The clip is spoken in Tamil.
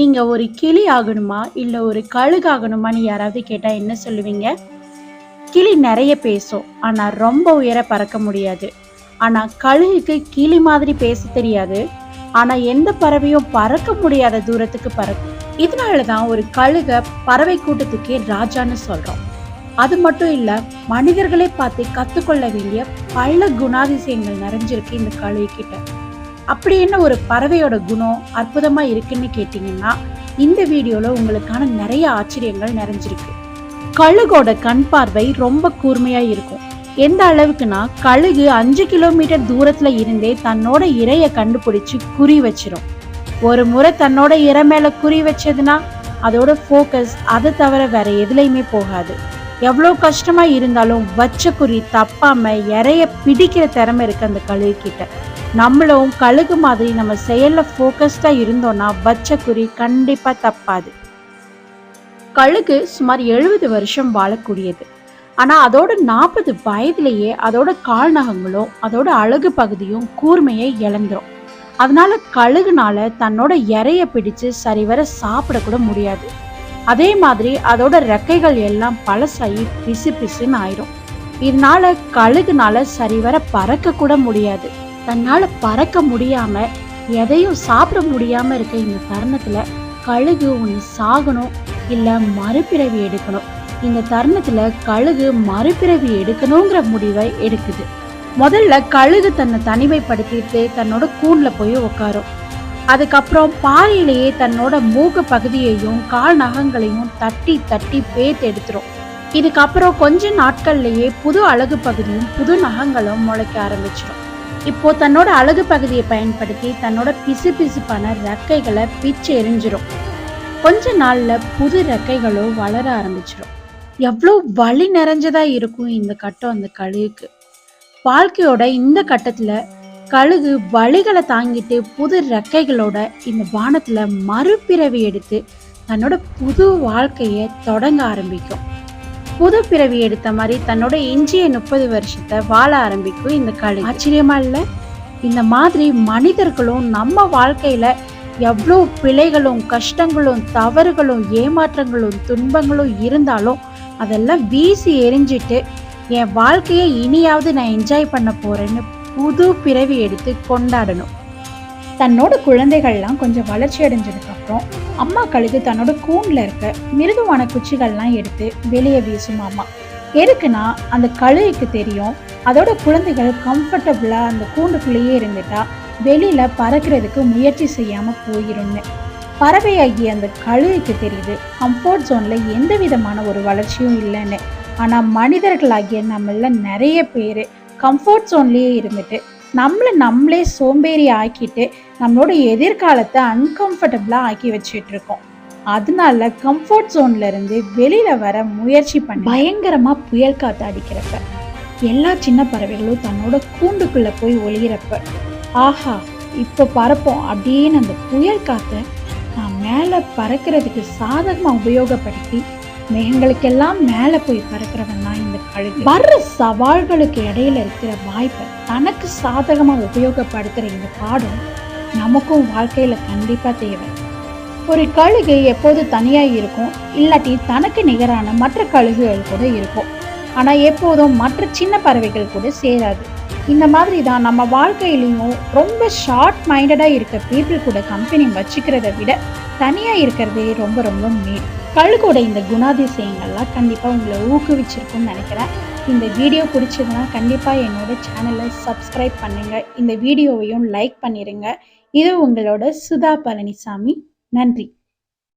நீங்க ஒரு கிளி ஆகணுமா? இல்ல ஒரு கழுகு ஆகணுமான்னு யாராவது கேட்டா என்ன சொல்லுவீங்க? கிளி நிறைய பேசும். ஆனா ரொம்ப உயர பறக்க முடியாது. ஆனா கழுகுக்கு கிளி மாதிரி பேச தெரியாது. ஆனா எந்த பறவையும் பறக்க முடியாத தூரத்துக்கு பறக்கும். இதனாலதான் ஒரு கழுக பறவை கூட்டத்துக்கே ராஜான்னு சொல்றோம். அது மட்டும் இல்ல மனிதர்களை பார்த்து கத்துக்கொள்ள வேண்டிய பல குணாதிசயங்கள் நிறைஞ்சிருக்கு இந்த கழுகு கிட்ட அப்படி என்ன ஒரு பறவையோட குணம் அற்புதமா இருக்குன்னு கேட்டீங்கன்னா இந்த வீடியோல உங்களுக்கான நிறைய ஆச்சரியங்கள் நிறைஞ்சிருக்கு. கழுகோட கண் பார்வை ரொம்ப கூர்மையா இருக்கும். எந்த அளவுக்குன்னா கழுகு அஞ்சு கிலோமீட்டர் தூரத்துல இருந்தே தன்னோட இரையை கண்டுபிடிச்சு குறி வச்சிரும். ஒரு முறை தன்னோட இறை மேல குறி வச்சதுன்னா அதோட ஃபோக்கஸ் அதை தவிர வேற எதுலையுமே போகாது. எவ்வளோ கஷ்டமா இருந்தாலும் வச்ச குறி தப்பாம இறைய பிடிக்கிற திறமை இருக்கு அந்த கழுகு கிட்ட நம்மளும் கழுகு மாதிரி நம்ம செயலில் ஃபோக்கஸ்டாக இருந்தோன்னா வச்ச குறி தப்பாது. கழுகு சுமார் எழுபது வருஷம் வாழக்கூடியது. ஆனால் அதோட நாற்பது வயதிலேயே அதோட கால் நகங்களும் அதோட அழகு பகுதியும் கூர்மையை இழந்துரும். அதனால கழுகுனால தன்னோட இறைய பிடிச்சு சரிவர சாப்பிடக்கூட முடியாது. அதே மாதிரி அதோட ரெக்கைகள் எல்லாம் பழசாகி பிசு பிசுன்னு ஆயிரும். இதனால கழுகுனால சரிவர பறக்க கூட முடியாது. தன்னால் பறக்க முடியாம எதையும் சாப்பிட முடியாம இருக்க இந்த தருணத்துல கழுகு ஒன்று சாகணும் இல்ல மறுபிறவி எடுக்கணும். இந்த தருணத்துல கழுகு மறுபிறவி எடுக்கணுங்கிற முடிவை எடுக்குது. முதல்ல கழுகு தன்னை தனிமைப்படுத்திட்டு தன்னோட கூண்ல போய் உட்காரும் அதுக்கப்புறம் பாறையிலேயே தன்னோட மூக்கு பகுதியையும் கால் நகங்களையும் தட்டி தட்டி பேத்து எடுத்துரும். இதுக்கப்புறம் கொஞ்ச நாட்கள்லேயே புது அழகு பகுதியும் புது நகங்களும் முளைக்க ஆரம்பிச்சிடும். இப்போ தன்னோட அழகு பகுதியை பயன்படுத்தி தன்னோட பிசு பிசுப்பான ரெக்கைகளை பிச்சு எரிஞ்சிரும். கொஞ்ச நாள்ல புது ரெக்கைகளும் வளர ஆரம்பிச்சிடும் எவ்வளோ வலி நிறைஞ்சதா இருக்கும் இந்த கட்டம் அந்த கழுகுக்கு. வாழ்க்கையோட இந்த கட்டத்துல கழுகு வலிகளை தாங்கிட்டு புது ரெக்கைகளோட இந்த வானத்துல மறுபிறவி எடுத்து தன்னோட புது வாழ்க்கையை தொடங்க ஆரம்பிக்கும். புது பிறவி எடுத்த மாதிரி தன்னோட எஞ்சிய முப்பது வருஷத்தை வாழ ஆரம்பிக்கும் இந்த கழுகு ஆச்சரியமா இல்லை? இந்த மாதிரி மனிதர்களும் நம்ம வாழ்க்கையில எவ்வளோ பிழைகளும் கஷ்டங்களும் தவறுகளும் ஏமாற்றங்களும் துன்பங்களும் இருந்தாலும் அதெல்லாம் வீசி எரிஞ்சிட்டு என் வாழ்க்கையை இனியாவது நான் என்ஜாய் பண்ண போறேன்னு புது பிறவி எடுத்து கொண்டாடணும். தன்னோட குழந்தைகள்லாம் கொஞ்சம் வளர்ச்சி அடைஞ்சதுக்கப்புறம் அம்மா கழுது தன்னோட கூண்டில் இருக்க மிருதுவான குச்சிகள்லாம் எடுத்து வெளியே வீசும் அம்மா எதுக்குன்னா அந்த கழுகுக்கு தெரியும் அதோட குழந்தைகள் கம்ஃபர்டபுளாக அந்த கூண்டுக்குள்ளேயே இருந்துட்டா வெளியில் பறக்கிறதுக்கு முயற்சி செய்யாமல் போயிடும்னு பறவையாகிய அந்த கழுகுக்கு தெரியுது கம்ஃபர்ட் ஜோனில் எந்த விதமான ஒரு வளர்ச்சியும் இல்லைன்னு. ஆனால் மனிதர்களாகிய நம்மள நிறைய பேர் கம்ஃபர்ட் ஜோன்லேயே இருந்துட்டு நம்மளை நம்மளே சோம்பேறி ஆக்கிட்டு நம்மளோட எதிர்காலத்தை அன்கம்ஃபர்டபுளாக ஆக்கி வச்சுட்டு இருக்கோம் அதனால கம்ஃபர்ட் ஜோன்ல இருந்து வெளியில வர முயற்சி பண்ண பயங்கரமா புயல் காத்து அடிக்கிறப்ப எல்லா சின்ன பறவைகளும் தன்னோட கூண்டுக்குள்ள போய் ஒளியிறப்ப ஆஹா இப்போ பறப்போம் அப்படின்னு அந்த புயல் காற்றை நான் மேலே பறக்கிறதுக்கு சாதகமாக உபயோகப்படுத்தி மேகங்களுக்கெல்லாம் மேலே போய் பறக்கிறவன் தான் இந்த கழுகு. வர்ற சவால்களுக்கு இடையில இருக்கிற வாய்ப்பை தனக்கு சாதகமாக உபயோகப்படுத்துகிற இந்த பாடம் நமக்கும் வாழ்க்கையில கண்டிப்பா தேவை. ஒரு கழுகு எப்போது தனியா இருக்கும் இல்லாட்டி தனக்கு நிகரான மற்ற கழுகுகள் கூட இருக்கும். ஆனா எப்போதும் மற்ற சின்ன பறவைகள் கூட சேராது. இந்த மாதிரி தான் நம்ம வாழ்க்கையிலையும் ரொம்ப ஷார்ட் மைண்டடாக இருக்க பீப்புள் கூட கம்பெனி வச்சுக்கிறத விட தனியாக இருக்கிறதே ரொம்ப ரொம்ப மேல். கழுகோட இந்த குணாதிசயங்கள்லாம் கண்டிப்பாக உங்களை ஊக்குவிச்சிருக்கும்னு நினைக்கிறேன். இந்த வீடியோ பிடிச்சதுன்னா கண்டிப்பாக என்னோட சேனலை சப்ஸ்கிரைப் பண்ணுங்கள் இந்த வீடியோவையும் லைக் பண்ணிடுங்க இது உங்களோட சுதா பழனிசாமி. நன்றி.